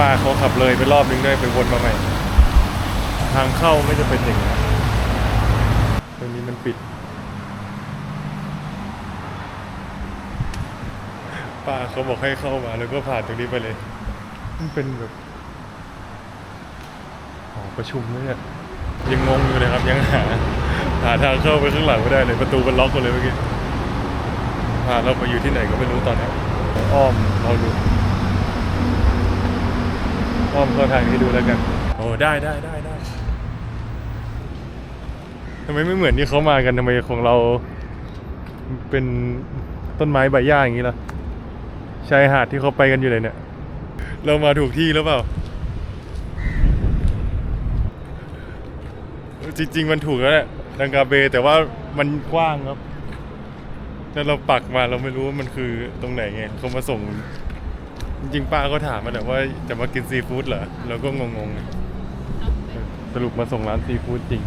ป้าเขาขับเลยไปรอบนึงด้วยไปวนมาใหม่ ทางเข้าไม่จะเป็นอย่างนี้นตรงนี้มันปิด ป้าเขาบอกให้เข้ามาแล้วก็ผ่านตรงนี้ไปเลย มันเป็นแบบหอประชุมเลยเนี่ยยังงงอยู่เลยครับ ยังหาหาทางเข้าไปข้างหลังไม่ได้เลยประตูมันล็อกหมดเลยเมื่อกี้พาเราไปอยู่ที่ไหนก็ไม่รู้ตอนนี้อ้อมเราดู อ้อมเข้าทางนี้ดูแล้วกัน โอ้ได้ได้ได้ได้ทำไมไม่เหมือนที่เขามากันทำไมของเรา เป็นต้นไม้ใบหญ้าอย่างนี้ล่ะชายหาดที่เขาไปกันอยู่เลยเนี่ย เรามาถูกที่แล้วเปล่า จริง ๆ มันถูกแล้วแหละดังกาเบแต่ว่ามันกว้างครับแล้วเราปักมาเราไม่รู้ว่ามันคือตรงไหนไงเขามาส่ง จริงๆป้าก็ถามมาแต่ว่าจะมากินซีฟู้ดเหรอเราก็งงๆไงสรุปมาส่งร้านซีฟู้ดจริง